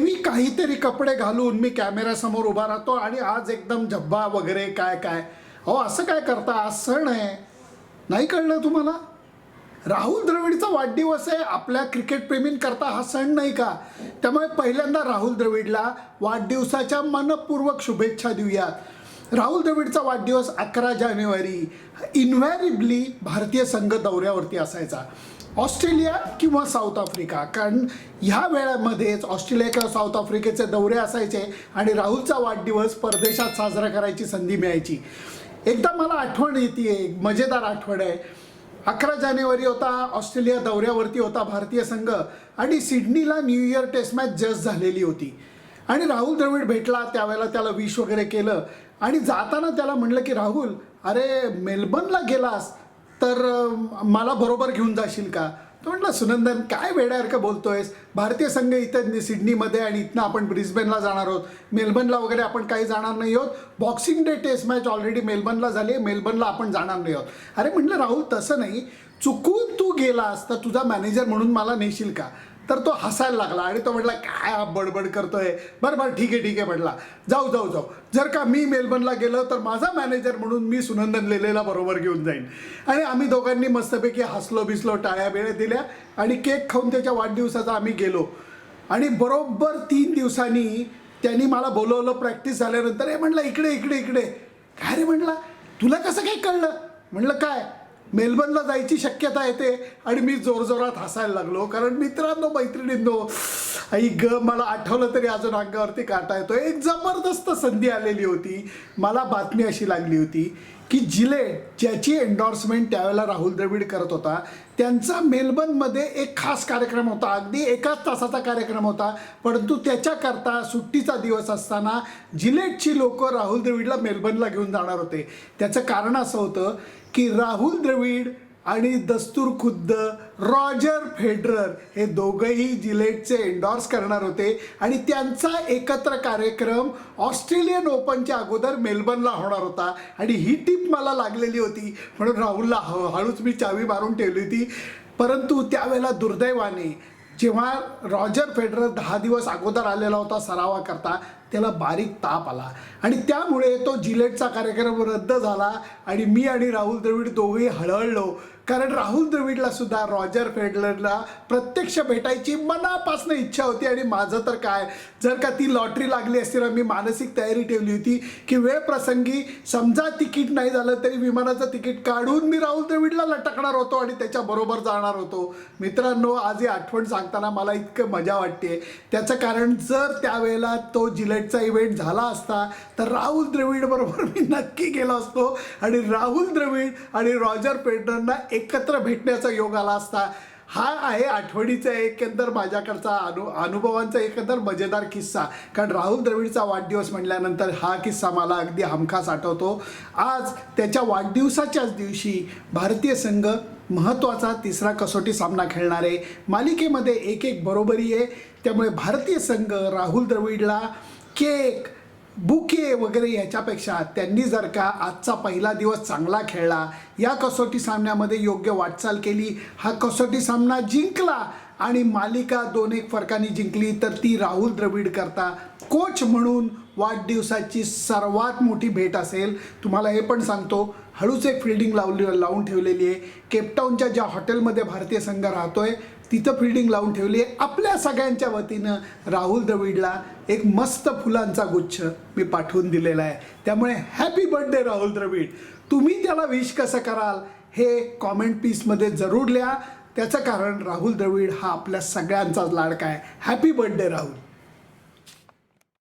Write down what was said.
नेहमी काहीतरी कपडे घालून मी कॅमेऱ्यासमोर उभा राहतो आणि आज एकदम झब्बा वगैरे काय काय? अहो असं काय करता? आज सण आहे. नाही कळलं तुम्हाला? राहुल द्रविडचा वाढदिवस आहे. आपल्या क्रिकेटप्रेमींकरता हा सण नाही का? त्यामुळे पहिल्यांदा राहुल द्रविडला वाढदिवसाच्या मनपूर्वक शुभेच्छा देऊयात. राहुल द्रविडचा वाढदिवस अकरा जानेवारी इन्व्हॅरिबली भारतीय संघ दौऱ्यावरती असायचा. ऑस्ट्रेलिया किंवा साऊथ आफ्रिका? कारण ह्या वेळामध्येच ऑस्ट्रेलिया किंवा साऊथ आफ्रिकेचे दौरे असायचे आणि राहुलचा वाढदिवस परदेशात साजरा करायची संधी मिळायची. एकदा मला आठवण येते एक मजेदार आठवण आहे. अकरा जानेवारी होता ऑस्ट्रेलिया दौऱ्यावरती होता भारतीय संघ आणि सिडनीला new year test match just झालेली होती. आणि राहुल द्रविड भेटला त्यावेळेला त्याला विश वगैरे केलं आणि जाताना त्याला म्हणलं की राहुल अरे मेलबर्नला गेलास तर मला बरोबर घेऊन जाशील का? तो म्हटलं सुनंदन काय वेड्यासारखं बोलतोयस? भारतीय संघ इथं सिडनीमध्ये आणि इथनं आपण ब्रिस्बेनला जाणार आहोत. मेलबर्नला वगैरे आपण काही जाणार नाही आहोत. Boxing day test match already मेलबर्नला झाली आहे. मेलबर्नला आपण जाणार नाही आहोत. अरे म्हटलं राहुल तसं नाही. चुकून तू गेलास तर तुझा मॅनेजर म्हणून मला नेशील का? तर तो हसायला लागला आणि तो म्हटला काय हा बडबड करतोय? बरं बरं ठीक आहे ठीक आहे म्हटला. जाऊ जाऊ जाऊ. जर का मी मेलबर्नला गेलो तर माझा मॅनेजर म्हणून मी सुनंदन लेलेला बरोबर घेऊन जाईन. आणि आम्ही दोघांनी मस्तपैकी हसलो बिसलो टाळ्या बिळ्या दिल्या आणि केक खाऊन त्याच्या वाढदिवसाचा आम्ही गेलो. आणि बरोबर तीन दिवसांनी त्यांनी मला बोलवलं प्रॅक्टिस झाल्यानंतर हे म्हटलं इकडे इकडे इकडे. काय रे म्हटलं? तुला कसं काही कळलं? म्हटलं काय? मेलबर्नला जायची शक्यता येते आणि मी जोरजोरात हसायला लागलो. कारण मित्रांनो मैत्रिणींनो आई ग मला आठवलं तरी अजून अंगावरती काटा येतो एक जबरदस्त संधी आलेली होती. मला बातमी अशी लागली होती की जिलेट ज्याची एन्डॉर्समेंट त्यावेळेला राहुल द्रविड करत होता त्यांचा मेलबर्नमध्ये एक खास कार्यक्रम होता. अगदी एकाच तासाचा कार्यक्रम होता परंतु त्याच्याकरता सुट्टीचा दिवस असताना जिलेटची लोक राहुल द्रविडला मेलबर्नला घेऊन जाणार होते. त्याचं कारण असं होतं की राहुल द्रविड आणि दस्तूर खुद्द रॉजर फेडरर हे दोघंही जिलेटचे एन्डॉर्स करणार होते. आणि त्यांचा एकत्र कार्यक्रम ऑस्ट्रेलियन ओपनच्या अगोदर मेलबर्नला होणार होता. आणि ही टीप मला लागलेली होती. म्हणून राहुलला हळूच मी चावी मारून ठेवली होती. परंतु त्यावेळेला दुर्दैवाने जेव्हा रॉजर फेडरर दहा दिवस अगोदर आलेला होता सरावा करता त्याला बारीक ताप आला. आणि त्यामुळे तो जिलेटचा कार्यक्रम रद्द झाला. आणि मी आणि राहुल द्रविड दोघेही हळहळलो. कारण राहुल द्रविडला सुद्धा रॉजर फेडलरला प्रत्यक्ष भेटायची मनापासून इच्छा होती. आणि माझं तर काय? जर का ती लॉटरी लागली असती ना मी मानसिक तयारी ठेवली होती की वेळ प्रसंगी समजा तिकीट नाही झालं तरी विमानाचं तिकीट काढून मी राहुल द्रविडला लटकणार होतो आणि त्याच्याबरोबर जाणार होतो. मित्रांनो आज ही आठवण सांगताना मला इतकं मजा वाटते त्याचं कारण जर त्यावेळेला तो जिलेटचा इव्हेंट झाला असता तर राहुल द्रविड बरोबर मी नक्की गेलो असतो. आणि राहुल द्रविड आणि रॉजर पेटरना एकत्र भेटण्याचा योग आला असता हा आहे आठवणीचा एकंदर माझ्याकडचा अनु अनुभवांचा एकंदर मजेदार किस्सा. कारण राहुल द्रविडचा वाढदिवस म्हटल्यानंतर हा किस्सा मला अगदी हमखास आठवतो. आज त्याच्या वाढदिवसाच्याच दिवशी भारतीय संघ महत्त्वाचा तिसरा कसोटी सामना खेळणार आहे. मालिकेमध्ये एक एक बरोबरी आहे. त्यामुळे भारतीय संघ राहुल द्रविडला केक बुके वगैरे ह्याच्यापेक्षा त्यांनी जर का आजचा पहिला दिवस चांगला खेळला या कसोटी सामन्यामध्ये योग्य वाटचाल केली हा कसोटी सामना जिंकला आणि मालिका दोन एक फरकाने जिंकली तर ती राहुल द्रविड करता कोच म्हणून वाढदिवसाची सर्वात मोठी भेट असेल. तुम्हाला हे पण सांगतो हळूच एक फिल्डिंग लावली लावून ठेवलेली आहे. केपटाऊनच्या ज्या हॉटेलमध्ये भारतीय संघ राहतोय तिथं फिल्डिंग लावून ठेवली आहे. आपल्या सगळ्यांच्या वतीनं राहुल द्रविडला एक मस्त फुलांचा गुच्छ मी पाठवून दिलेला आहे. त्यामुळे हॅपी बर्थडे राहुल द्रविड. तुम्ही त्याला विश कसं कराल हे कॉमेंट पीसमध्ये जरूर लिहा. त्याचं कारण राहुल द्रविड हा आपल्या सगळ्यांचाच लाडका आहे. Happy birthday Rahul.